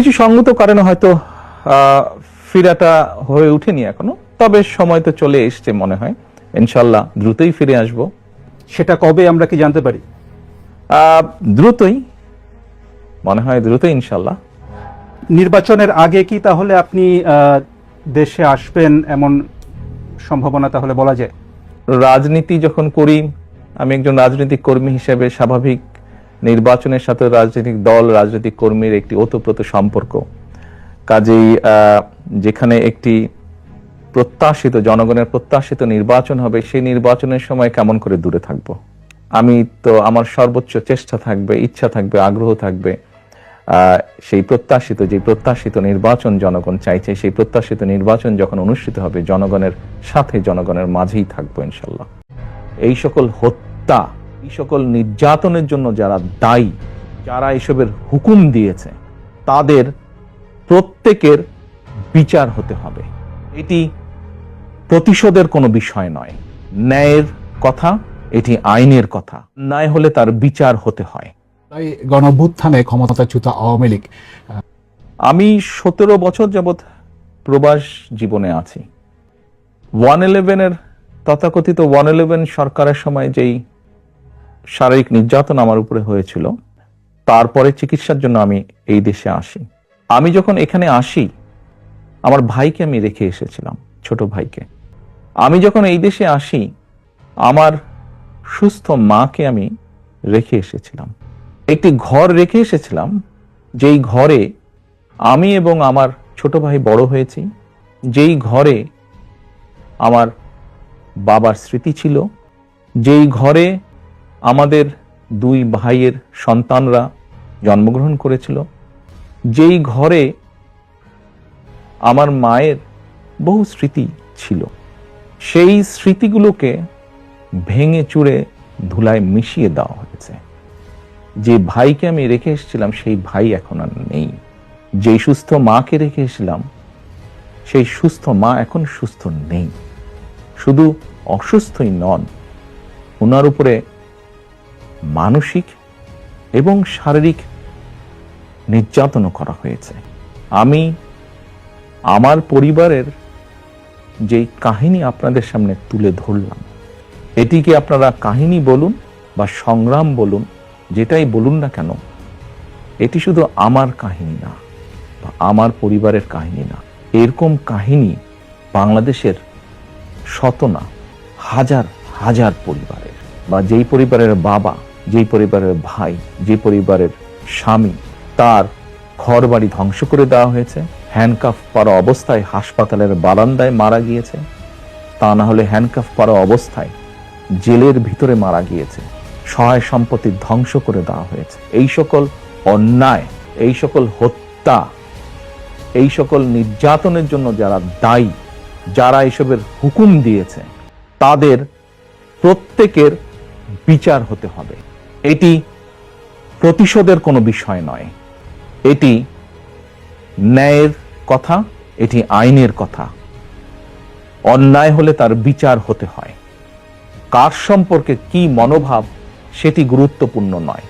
কিছু সঙ্গত কারণে হয়তো ফিরাটা হয়ে উঠেনি এখনও। তবে সময় তো চলে এসছে মনে হয়। ইনশাল্লাহ দ্রুতই ফিরে আসব। সেটা কবে আমরা কি জানতে পারি? দ্রুতই। মনে হয় দ্রুতই ইনশাল্লাহ নির্বাচনের আগে কি তাহলে আপনি দেশে আসবেন এমন সম্ভাবনা তাহলে বলা যায়? রাজনীতি যখন করি আমি একজন রাজনৈতিক কর্মী হিসেবে স্বাভাবিক। নির্বাচনের সাথে রাজনৈতিক দল, রাজনৈতিক কর্মীর একটি ওতপ্রোত সম্পর্ক। কাজেই যেখানে একটি প্রত্যাশিত, জনগণের প্রত্যাশিত নির্বাচন হবে, সেই নির্বাচনের সময় কেমন করে দূরে থাকব? আমি তো, আমার সর্বোচ্চ চেষ্টা থাকবে, ইচ্ছা থাকবে, আগ্রহ থাকবে সেই প্রত্যাশিত, যে প্রত্যাশিত নির্বাচন জনগণ চাইছে, সেই প্রত্যাশিত নির্বাচন যখন অনুষ্ঠিত হবে, জনগণের সাথে জনগণের মাঝেই থাকব ইনশাল্লাহ। এই সকল হত্যা এই সকল নির্যাতনের জন্য যারা দায়ী যারা এসবের হুকুম দিয়েছে তাদের প্রত্যেকের বিচার হতে হবে। এটি প্রতিশোধের কোনো বিষয় নয়। ন্যায়ের কথা এটি আইনের কথা। ন্যায় হলে তার বিচার হতে হয়। তাই গণভ্যুত্থানে ক্ষমতাচ্যুত আওয়ামী লীগ আমি সতেরো বছর যাবৎ প্রবাস জীবনে আছি। ওয়ান ইলেভেনের তথাকথিত ওয়ান ইলেভেন সরকারের সময় যেই শারীরিক নির্যাতন আমার উপরে হয়েছিল। তারপরে চিকিৎসার জন্য আমি এই দেশে আসি। আমি যখন এখানে আসি, আমার ভাইকে আমি রেখে এসেছিলাম, ছোট ভাইকে। আমি যখন এই দেশে আসি, আমার সুস্থ মাকে আমি রেখে এসেছিলাম। একটি ঘর রেখে এসেছিলাম, যেই ঘরে আমি এবং আমার ছোট ভাই বড় হয়েছি। যেই ঘরে আমার বাবার স্মৃতি ছিল, যেই ঘরে আমাদের দুই ভাইয়ের সন্তানরা জন্মগ্রহণ করেছিল। যেই ঘরে আমার মায়ের বহু স্মৃতি ছিল, সেই স্মৃতিগুলোকে ভেঙে চুড়ে ধুলায় মিশিয়ে দেওয়া হয়েছে। যে ভাইকে আমি রেখে এসেছিলাম, সেই ভাই এখন আর নেই। যেই সুস্থ মাকে রেখে এসেছিলাম, সেই সুস্থ মা এখন সুস্থ নেই। শুধু অসুস্থই নন ওনার উপরে মানসিক এবং শারীরিক নির্যাতনও করা হয়েছে। আমি আমার পরিবারের যেই কাহিনী আপনাদের সামনে তুলে ধরলাম, এটিকে আপনারা কাহিনী বলুন বা সংগ্রাম বলুন, যেটাই বলুন না কেন, এটি শুধু আমার কাহিনী না, বা আমার পরিবারের কাহিনী না, এরকম কাহিনী বাংলাদেশের শত না, হাজার হাজার পরিবারের, বা যেই পরিবারের বাবা যেই পরিবারের ভাই, যে পরিবারের স্বামী, তার ঘর বাড়ি ধ্বংস করে দেওয়া হয়েছে হ্যান্ডকাফ পরা অবস্থায় হাসপাতালের বারান্দায় মারা গিয়েছে, তা না হলে হ্যান্ডকাফ পরা অবস্থায় জেলের ভিতরে মারা গিয়েছে, সহায় সম্পত্তি ধ্বংস করে দেওয়া হয়েছে। এই সকল অন্যায়, এই সকল হত্যা, এই সকল নির্যাতনের জন্য যারা দায়ী, যারা এসবের হুকুম দিয়েছে, তাদের প্রত্যেকের বিচার হতে হবে। এটি প্রতিশোধের কোনো বিষয় নয়। এটি ন্যায়ের কথা, এটি আইনের কথা। অন্যায় হলে তার বিচার হতে হয়। কার সম্পর্কে কি মনোভাব, সেটি গুরুত্বপূর্ণ নয়।